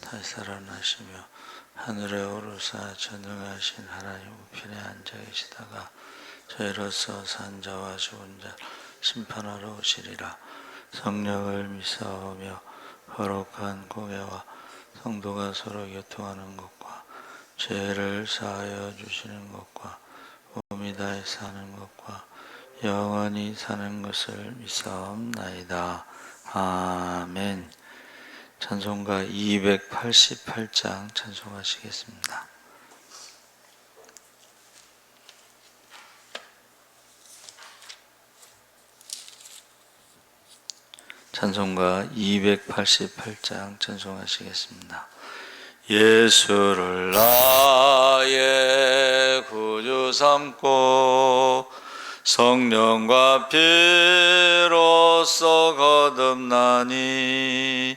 다시 살아나시며 하늘에 오르사 전능하신 하나님 우편에 앉아 계시다가 저희로서 산 자와 죽은 자 심판하러 오시리라 성령을 믿사오며 거룩한 공예와 성도가 서로 교통하는 것과 죄를 사하여 주시는 것과 몸이 다해 사는 것과 영원히 사는 것을 믿사옵나이다. 아멘. 찬송가 288장 찬송하시겠습니다. 찬송가 288장 찬송하시겠습니다. 예수를 나의 구주 삼고 성령과 피로써 거듭나니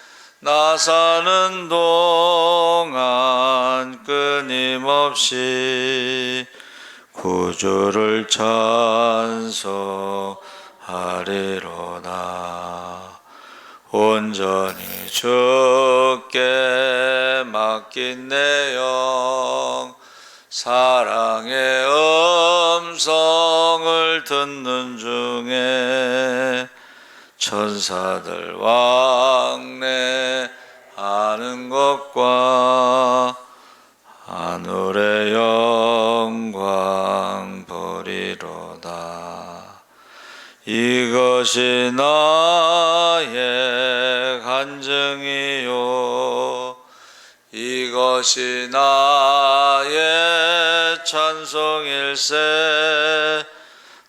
나 사는 동안 끊임없이 구주를 찬송하리로다 온전히 주께 맡긴 내 영 사랑의 음성을 듣는 중에 천사들 왕래 하는 것과 하늘의 영광 보리로다. 이것이 나의 간증이요. 이것이 나의 찬송일세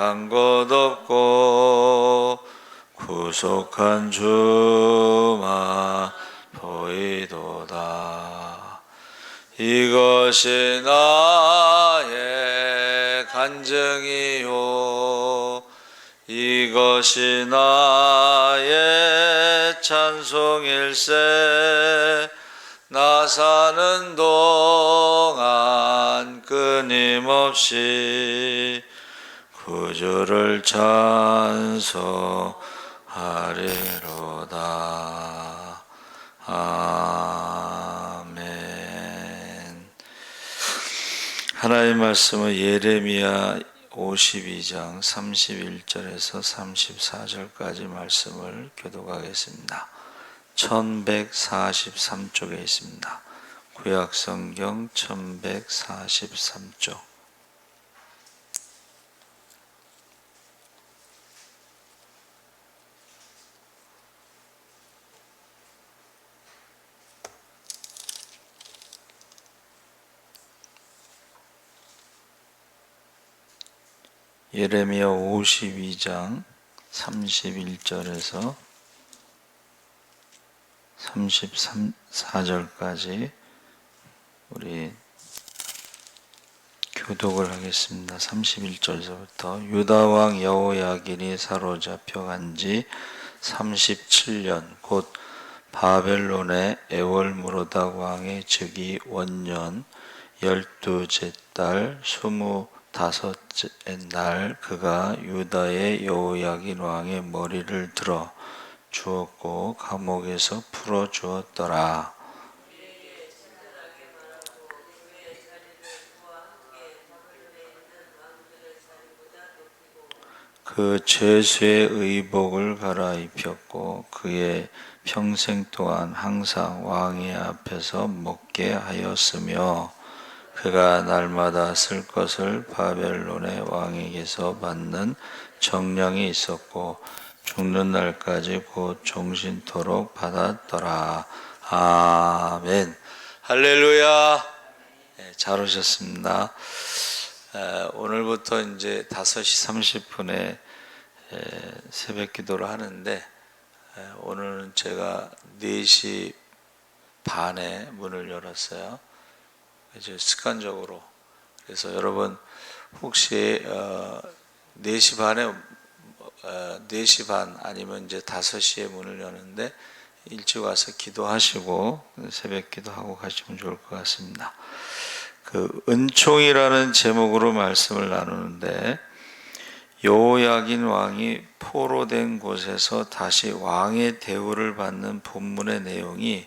간곳 없고 구속한 주만 보이도다. 이것이 나의 간증이요. 이것이 나의 찬송일세. 나 사는 동안 끊임없이 구주를 찬송하리로다 아멘 하나님의 말씀은 예레미야 52장 31절에서 34절까지 말씀을 교독하겠습니다. 1143쪽에 있습니다. 구약성경 1143쪽 예레미야 52장 31절에서 34절까지 우리 교독을 하겠습니다. 31절에서부터 유다 왕 여호야긴이 사로잡혀 간지 37년 곧 바벨론의 에월무로다 왕의 즉위 원년 열두째 달 스무 다섯째 날 그가 유다의 여호야긴 왕의 머리를 들어 주었고 감옥에서 풀어 주었더라. 그 죄수의 의복을 갈아입혔고 그의 평생 동안 항상 왕의 앞에서 먹게 하였으며 그가 날마다 쓸 것을 바벨론의 왕에게서 받는 정령이 있었고 죽는 날까지 곧 종신토록 받았더라. 아멘. 할렐루야. 네, 잘 오셨습니다. 에, 오늘부터 이제 5시 30분에 새벽 기도를 하는데 에, 오늘은 제가 4시 반에 문을 열었어요. 이제 습관적으로. 그래서 여러분 혹시 어, 4시 반에 어, 4시 반 아니면 이제 5시에 문을 여는데 일찍 와서 기도하시고 새벽 기도하고 가시면 좋을 것 같습니다. 그 은총이라는 제목으로 말씀을 나누는데 여호야긴 왕이 포로된 곳에서 다시 왕의 대우를 받는 본문의 내용이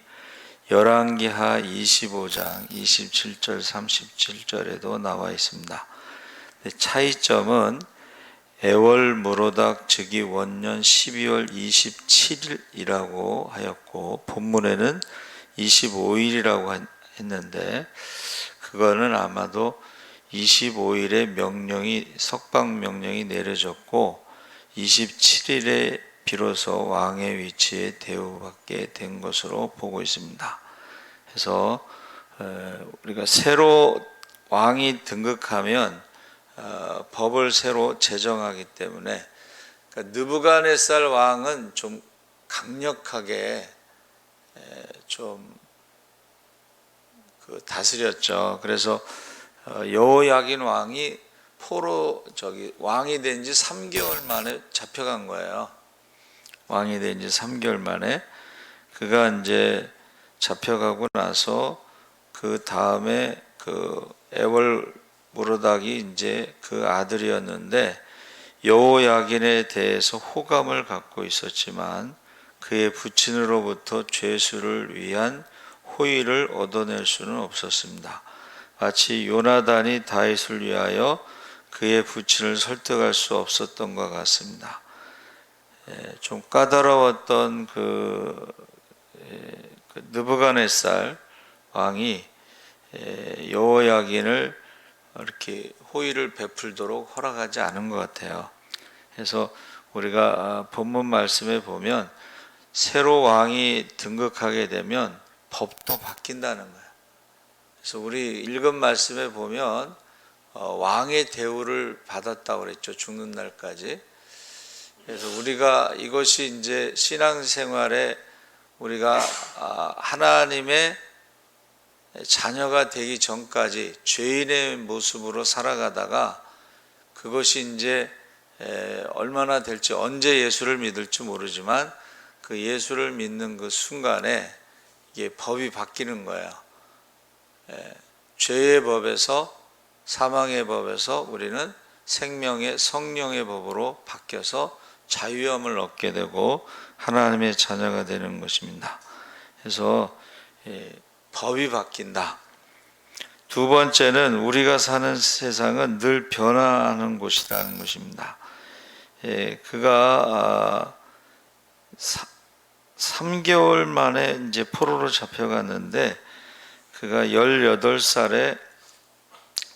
열왕기하 25장 27절 37절에도 나와 있습니다. 차이점은 애월 무로닥 즉위 원년 12월 27일이라고 하였고 본문에는 25일이라고 했는데 그거는 아마도 25일에 명령이 석방 명령이 내려졌고 27일에 비로소 왕의 위치에 대우받게 된 것으로 보고 있습니다. 그래서 우리가 새로 왕이 등극하면 어, 법을 새로 제정하기 때문에 그러니까 느부갓네살 왕은 좀 강력하게 좀그 다스렸죠. 그래서 어, 여호야긴 왕이 포로 저기 왕이 된 지 3개월 만에 잡혀간 거예요. 왕이 된 지 3개월 만에 그가 이제 잡혀가고 나서 그 다음에 그 에월 무르닥이 이제 그 아들이었는데 여호야긴에 대해서 호감을 갖고 있었지만 그의 부친으로부터 죄수를 위한 호의를 얻어낼 수는 없었습니다. 마치 요나단이 다윗을 위하여 그의 부친을 설득할 수 없었던 것 같습니다. 예, 좀 까다로웠던 그, 그 느부갓네살 왕이 예, 여호야긴을 이렇게 호의를 베풀도록 허락하지 않은 것 같아요. 그래서 우리가 아, 본문 말씀에 보면 새로 왕이 등극하게 되면 법도 바뀐다는 거예요. 그래서 우리 읽은 말씀에 보면 어, 왕의 대우를 받았다고 그랬죠. 죽는 날까지. 그래서 우리가 이것이 이제 신앙생활에 우리가 아, 하나님의 자녀가 되기 전까지 죄인의 모습으로 살아가다가 그것이 이제 얼마나 될지 언제 예수를 믿을지 모르지만 그 예수를 믿는 그 순간에 이게 법이 바뀌는 거예요. 죄의 법에서 사망의 법에서 우리는 생명의 성령의 법으로 바뀌어서 자유함을 얻게 되고 하나님의 자녀가 되는 것입니다. 그래서 법이 바뀐다. 두 번째는 우리가 사는 세상은 늘 변화하는 곳이라는 것입니다. 예, 그가 3개월 아, 만에 이제 포로로 잡혀갔는데 그가 18살에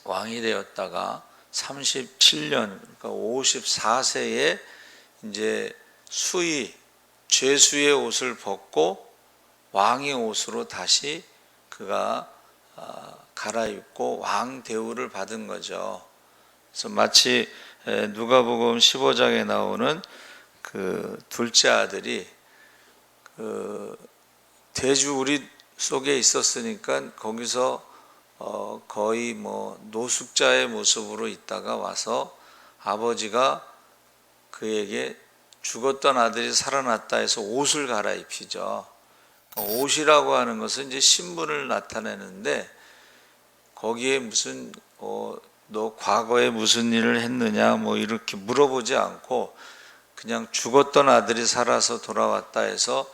왕이 되었다가 37년, 그러니까 54세에 이제 수의, 죄수의 옷을 벗고 왕의 옷으로 다시 그가 아, 갈아입고 왕 대우를 받은 거죠. 그래서 마치 누가복음 15장에 나오는 그 둘째 아들이 그 대주 우리 속에 있었으니까 거기서 어 거의 뭐 노숙자의 모습으로 있다가 와서 아버지가 그에게 죽었던 아들이 살아났다 해서 옷을 갈아입히죠. 옷이라고 하는 것은 이제 신분을 나타내는데 거기에 무슨 어, 너 과거에 무슨 일을 했느냐 뭐 이렇게 물어보지 않고 그냥 죽었던 아들이 살아서 돌아왔다 해서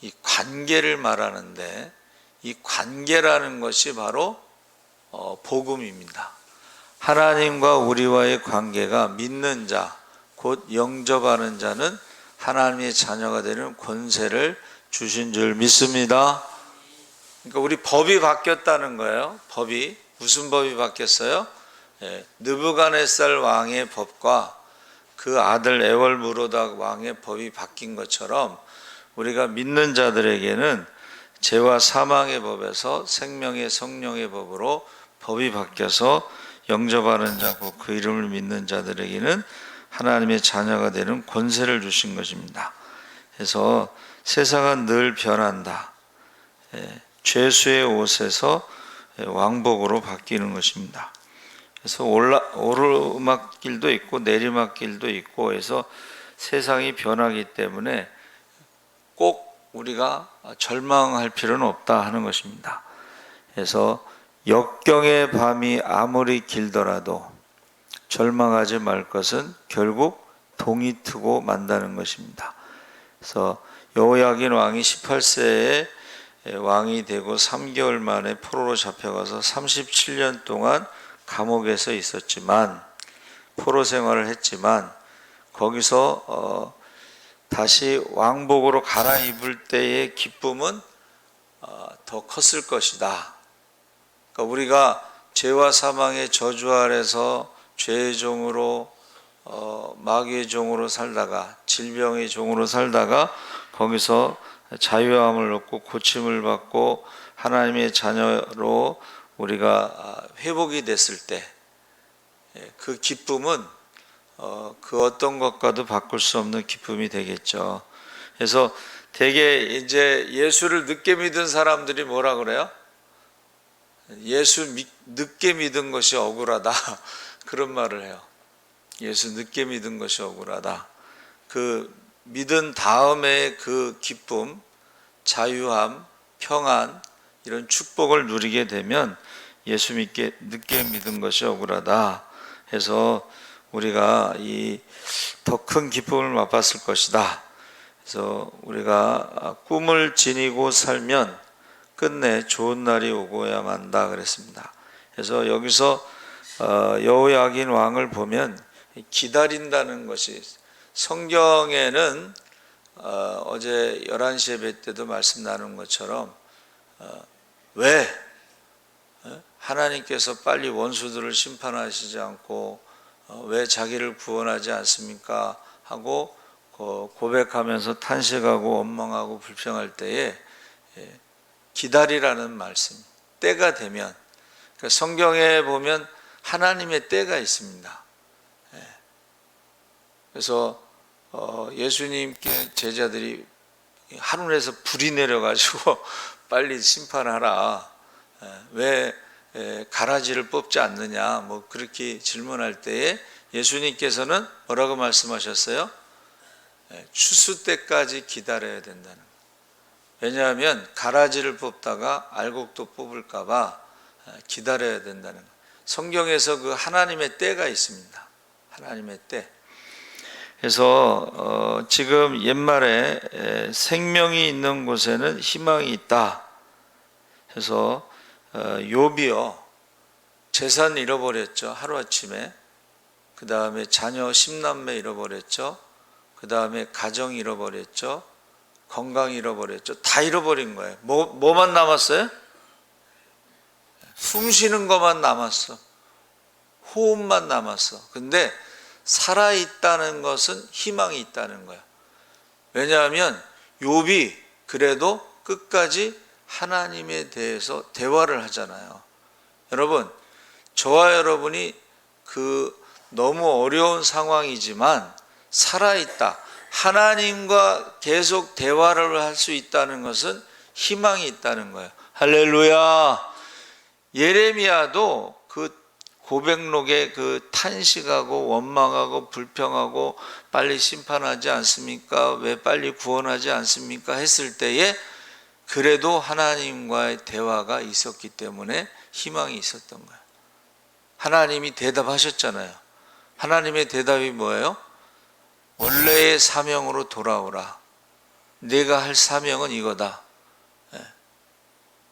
이 관계를 말하는데 이 관계라는 것이 바로 어, 복음입니다. 하나님과 우리와의 관계가 믿는 자, 곧 영접하는 자는 하나님의 자녀가 되는 권세를 주신 줄 믿습니다. 그러니까 우리 법이 바뀌었다는 거예요. 법이 무슨 법이 바뀌었어요? 예, 느부갓네살 왕의 법과 그 아들 에월 무로닥 왕의 법이 바뀐 것처럼 우리가 믿는 자들에게는 죄와 사망의 법에서 생명의 성령의 법으로 법이 바뀌어서 영접하는 자고 그 이름을 믿는 자들에게는 하나님의 자녀가 되는 권세를 주신 것입니다. 그래서 세상은 늘 변한다. 예, 죄수의 옷에서 왕복으로 바뀌는 것입니다. 그래서 올라 오르막길도 있고 내리막길도 있고 해서 세상이 변하기 때문에 꼭 우리가 절망할 필요는 없다 하는 것입니다. 그래서 역경의 밤이 아무리 길더라도 절망하지 말 것은 결국 동이 트고 만다는 것입니다. 그래서 여호야긴 왕이 18세에 왕이 되고 3개월 만에 포로로 잡혀가서 37년 동안 감옥에서 있었지만 포로 생활을 했지만 거기서 어, 다시 왕복으로 갈아입을 때의 기쁨은 어, 더 컸을 것이다. 그러니까 우리가 죄와 사망의 저주 아래서 죄의 종으로 어, 마귀의 종으로 살다가 질병의 종으로 살다가 거기서 자유함을 얻고 고침을 받고 하나님의 자녀로 우리가 아, 회복이 됐을 때 그 기쁨은 어, 그 어떤 것과도 바꿀 수 없는 기쁨이 되겠죠. 그래서 대개 이제 예수를 늦게 믿은 사람들이 뭐라 그래요? 예수 믿, 늦게 믿은 것이 억울하다. 그런 말을 해요. 예수 늦게 믿은 것이 억울하다. 그 믿은 다음에 그 기쁨, 자유함, 평안, 이런 축복을 누리게 되면 예수 믿게 늦게 믿은 것이 억울하다 해서 우리가 이 더 큰 기쁨을 맛봤을 것이다. 그래서 우리가 꿈을 지니고 살면 끝내 좋은 날이 오고야 만다 그랬습니다. 그래서 여기서 어, 여호야긴 왕을 보면 기다린다는 것이 성경에는 어, 어제 11시 예배 때도 말씀 나눈 것처럼 어, 왜 어? 하나님께서 빨리 원수들을 심판하시지 않고 어, 왜 자기를 구원하지 않습니까? 하고 그 고백하면서 탄식하고 원망하고 불평할 때에 예, 기다리라는 말씀. 때가 되면 그러니까 성경에 보면 하나님의 때가 있습니다. 예. 그래서 어, 예수님께 제자들이 하늘에서 불이 내려가지고 빨리 심판하라. 예, 왜 에, 가라지를 뽑지 않느냐 뭐 그렇게 질문할 때에 예수님께서는 뭐라고 말씀하셨어요? 에, 추수 때까지 기다려야 된다는. 왜냐하면 가라지를 뽑다가 알곡도 뽑을까봐 기다려야 된다는. 성경에서 그 하나님의 때가 있습니다. 하나님의 때. 그래서 어, 지금 옛말에 에, 생명이 있는 곳에는 희망이 있다. 그래서 어, 욥이요 재산 잃어버렸죠 하루 아침에 그 다음에 자녀 십남매 잃어버렸죠 그 다음에 가정 잃어버렸죠 건강 잃어버렸죠 다 잃어버린 거예요 뭐 뭐만 남았어요? 숨 쉬는 것만 남았어 호흡만 남았어 근데 살아 있다는 것은 희망이 있다는 거야 왜냐하면 욥이 그래도 끝까지 하나님에 대해서 대화를 하잖아요. 여러분, 저와 여러분이 그 너무 어려운 상황이지만 살아있다. 하나님과 계속 대화를 할 수 있다는 것은 희망이 있다는 거예요. 할렐루야. 예레미야도 그 고백록에 그 탄식하고 원망하고 불평하고 빨리 심판하지 않습니까? 왜 빨리 구원하지 않습니까? 했을 때에 그래도 하나님과의 대화가 있었기 때문에 희망이 있었던 거예요. 하나님이 대답하셨잖아요. 하나님의 대답이 뭐예요? 원래의 사명으로 돌아오라. 내가 할 사명은 이거다.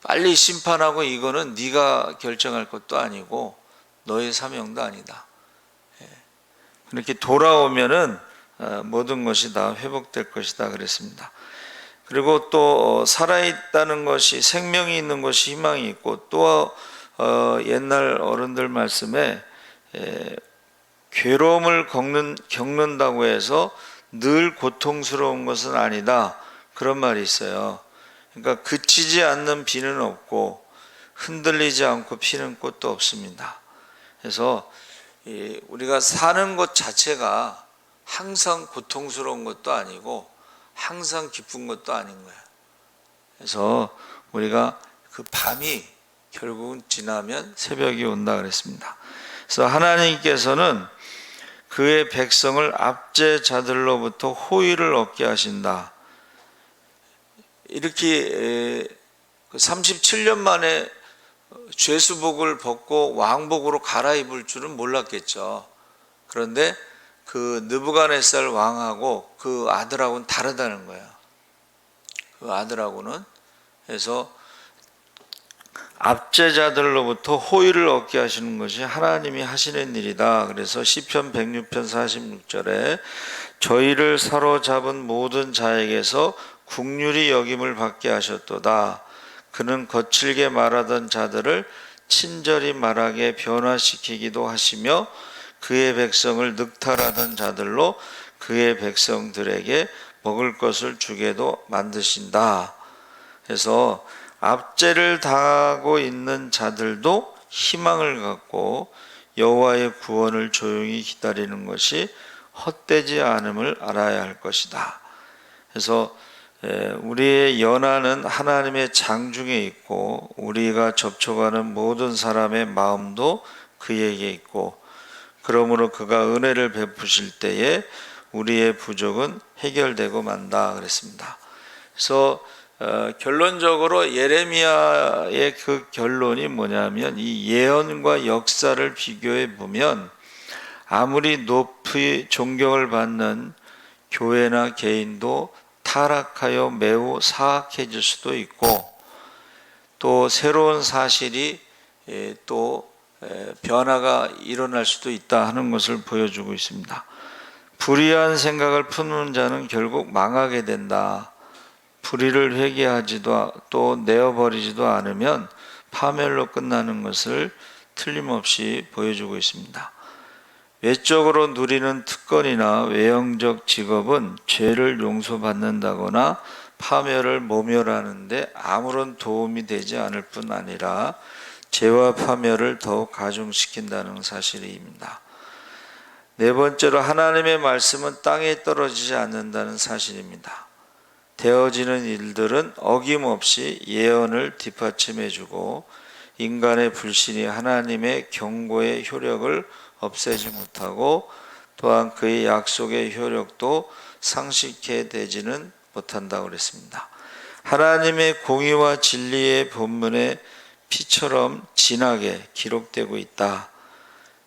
예. 빨리 심판하고 이거는 네가 결정할 것도 아니고 너의 사명도 아니다. 예. 그렇게 돌아오면은 어, 모든 것이 다 회복될 것이다 그랬습니다. 그리고 또 어, 살아있다는 것이 생명이 있는 것이 희망이 있고 또 어, 옛날 어른들 말씀에 에, 괴로움을 겪는, 겪는다고 해서 늘 고통스러운 것은 아니다 그런 말이 있어요. 그러니까 그치지 않는 비는 없고 흔들리지 않고 피는 꽃도 없습니다. 그래서 이 우리가 사는 것 자체가 항상 고통스러운 것도 아니고 항상 기쁜 것도 아닌 거예요. 그래서 우리가 그 밤이 결국은 지나면 새벽이 온다 그랬습니다. 그래서 하나님께서는 그의 백성을 압제자들로부터 호의를 얻게 하신다. 이렇게 37년 만에 죄수복을 벗고 왕복으로 갈아입을 줄은 몰랐겠죠. 그런데 그 느부갓네살 왕하고 그 아들하고는 다르다는 거예요. 그 아들하고는 그래서 압제자들로부터 호의를 얻게 하시는 것이 하나님이 하시는 일이다. 그래서 시편 106편 46절에 저희를 사로잡은 모든 자에게서 국률이 여김을 받게 하셨도다. 그는 거칠게 말하던 자들을 친절히 말하게 변화시키기도 하시며 그의 백성을 늑탈하던 자들로 그의 백성들에게 먹을 것을 주게도 만드신다. 그래서 압제를 당하고 있는 자들도 희망을 갖고 여호와의 구원을 조용히 기다리는 것이 헛되지 않음을 알아야 할 것이다. 그래서 우리의 연한은 하나님의 장중에 있고 우리가 접촉하는 모든 사람의 마음도 그에게 있고 그러므로 그가 은혜를 베푸실 때에 우리의 부족은 해결되고 만다 그랬습니다. 그래서 어, 결론적으로 예레미야의 그 결론이 뭐냐면 이 예언과 역사를 비교해 보면 아무리 높이 존경을 받는 교회나 개인도 타락하여 매우 사악해질 수도 있고 또 새로운 사실이 예, 또 변화가 일어날 수도 있다 하는 것을 보여주고 있습니다. 불의한 생각을 품는 자는 결국 망하게 된다. 불의를 회개하지도 또 내어버리지도 않으면 파멸로 끝나는 것을 틀림없이 보여주고 있습니다. 외적으로 누리는 특권이나 외형적 직업은 죄를 용서받는다거나 파멸을 모멸하는데 아무런 도움이 되지 않을 뿐 아니라 죄와 파멸을 더욱 가중시킨다는 사실입니다. 네 번째로 하나님의 말씀은 땅에 떨어지지 않는다는 사실입니다. 되어지는 일들은 어김없이 예언을 뒷받침해주고 인간의 불신이 하나님의 경고의 효력을 없애지 못하고 또한 그의 약속의 효력도 상식해 되지는 못한다고 그랬습니다. 하나님의 공의와 진리의 본문에 피처럼 진하게 기록되고 있다.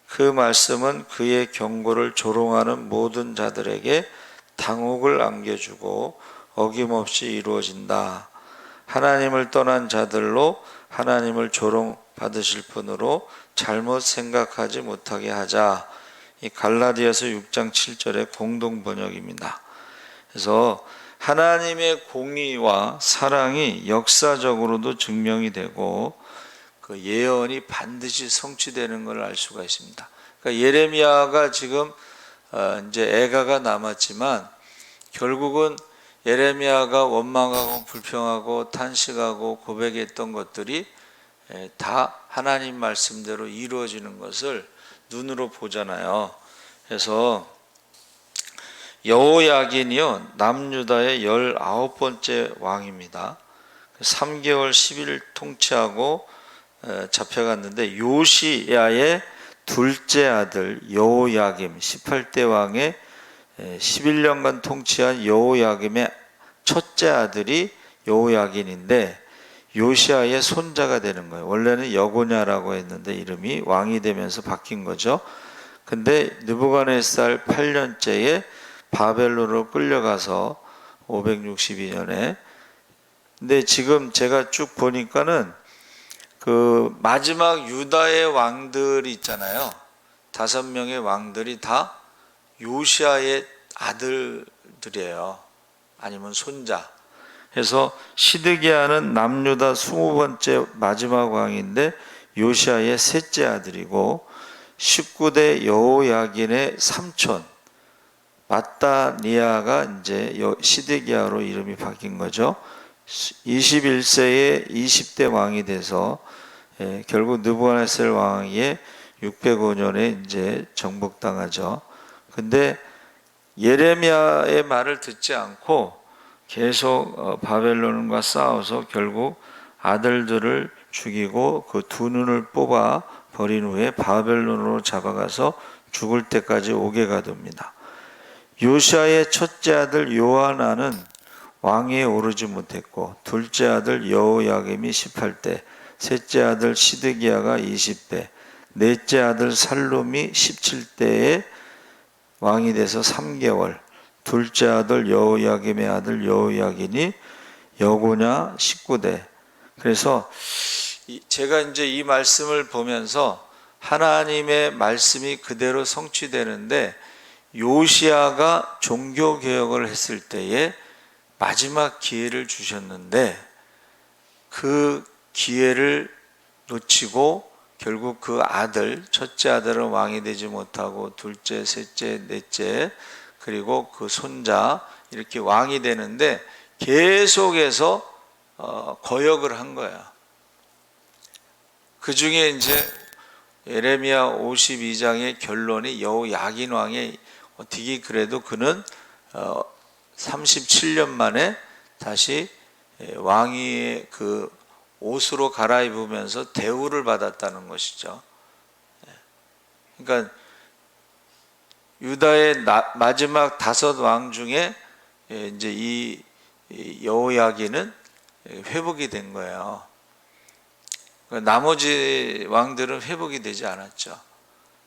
그 말씀은 그의 경고를 조롱하는 모든 자들에게 당혹을 안겨주고 어김없이 이루어진다. 하나님을 떠난 자들로 하나님을 조롱 받으실 분으로 잘못 생각하지 못하게 하자. 이 갈라디아서 6장 7절의 공동 번역입니다. 그래서 하나님의 공의와 사랑이 역사적으로도 증명이 되고 그 예언이 반드시 성취되는 걸 알 수가 있습니다. 그러니까 예레미야가 지금 어, 이제 애가가 남았지만 결국은 예레미야가 원망하고 불평하고 탄식하고 고백했던 것들이 다 하나님 말씀대로 이루어지는 것을 눈으로 보잖아요. 그래서 여호야긴이요 남유다의 열아홉 번째 왕입니다. 3개월 10일 통치하고 잡혀갔는데 요시야의 둘째 아들 여호야김 18대 왕의 11년간 통치한 여호야김의 첫째 아들이 여호야긴인데 요시아의 손자가 되는 거예요. 원래는 여고냐라고 했는데 이름이 왕이 되면서 바뀐 거죠. 근데 느부갓네살 8년째에 바벨론으로 끌려가서 562년에 근데 지금 제가 쭉 보니까는 그 마지막 유다의 왕들이 있잖아요. 다섯 명의 왕들이 다 요시아의 아들들이에요. 아니면 손자. 그래서 시드기야는 남유다 20번째 마지막 왕인데 요시아의 셋째 아들이고 19대 여호야긴의 삼촌 마따니아가 이제 여- 시드기야로 이름이 바뀐 거죠. 21세에 20대 왕이 돼서 예, 결국 느부갓네살 왕의 605년에 이제 정복당하죠. 근데 예레미야의 말을 듣지 않고 계속 어, 바벨론과 싸워서 결국 아들들을 죽이고 그 두 눈을 뽑아 버린 후에 바벨론으로 잡아가서 죽을 때까지 오게 가둡니다. 요시아의 첫째 아들 요하나는 왕위에 오르지 못했고 둘째 아들 여호야김이 18대, 셋째 아들 시드기야가 20대, 넷째 아들 살룸이 17대에 왕이 돼서 3개월, 둘째 아들 여호야김의 아들 여호야긴이 여고냐 19대. 그래서 이- 제가 이제 이 말씀을 보면서 하나님의 말씀이 그대로 성취되는데 요시아가 종교 개혁을 했을 때에 마지막 기회를 주셨는데 그 기회를 놓치고 결국 그 아들 첫째 아들은 왕이 되지 못하고 둘째, 셋째, 넷째 그리고 그 손자 이렇게 왕이 되는데 계속해서 어, 거역을 한 거야. 그 중에 이제 예레미야 52장의 결론이 여호 야긴 왕의 어떻게 그래도 그는 어, 37년 만에 다시 예, 왕위의 그 옷으로 갈아입으면서 대우를 받았다는 것이죠. 예. 그러니까 유다의 나- 마지막 다섯 왕 중에 예, 이제 이 여호야기는 회복이 된 거예요. 그러니까 나머지 왕들은 회복이 되지 않았죠.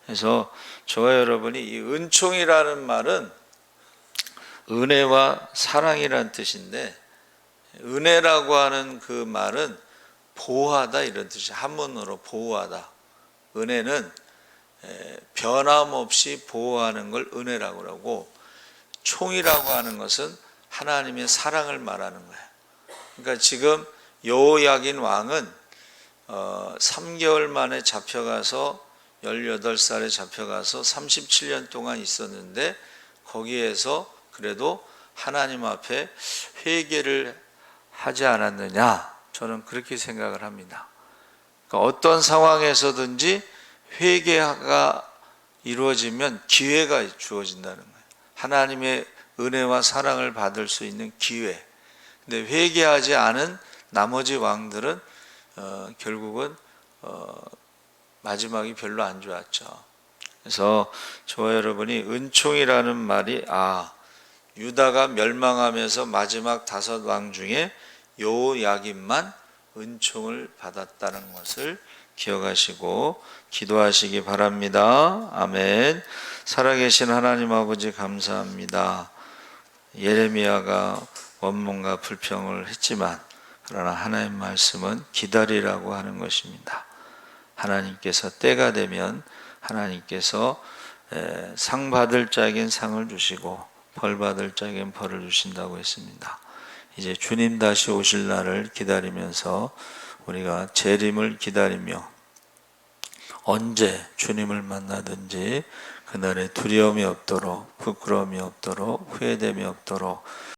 그래서 저와 여러분이 이 은총이라는 말은 은혜와 사랑이라는 뜻인데 은혜라고 하는 그 말은 보호하다 이런 뜻이 한문으로 보호하다. 은혜는 에, 변함없이 보호하는 걸 은혜라고 그러고 총이라고 하는 것은 하나님의 사랑을 말하는 거예요. 그러니까 지금 여호야긴 왕은 어, 3개월 만에 잡혀가서 18살에 잡혀가서 37년 동안 있었는데 거기에서 그래도 하나님 앞에 회개를 하지 않았느냐 저는 그렇게 생각을 합니다. 그러니까 어떤 상황에서든지 회개가 이루어지면 기회가 주어진다는 거예요. 하나님의 은혜와 사랑을 받을 수 있는 기회. 근데 회개하지 않은 나머지 왕들은 어, 결국은 어, 마지막이 별로 안 좋았죠. 그래서 저와 여러분이 은총이라는 말이 아 유다가 멸망하면서 마지막 다섯 왕 중에 요야김만 은총을 받았다는 것을 기억하시고 기도하시기 바랍니다. 아멘. 살아계신 하나님 아버지 감사합니다. 예레미야가 원문과 불평을 했지만 그러나 하나님 말씀은 기다리라고 하는 것입니다. 하나님께서 때가 되면 하나님께서 에, 상 받을 자에겐 상을 주시고 벌 받을 자에겐 벌을 주신다고 했습니다. 이제 주님 다시 오실 날을 기다리면서 우리가 재림을 기다리며 언제 주님을 만나든지 그날에 두려움이 없도록 부끄러움이 없도록 후회됨이 없도록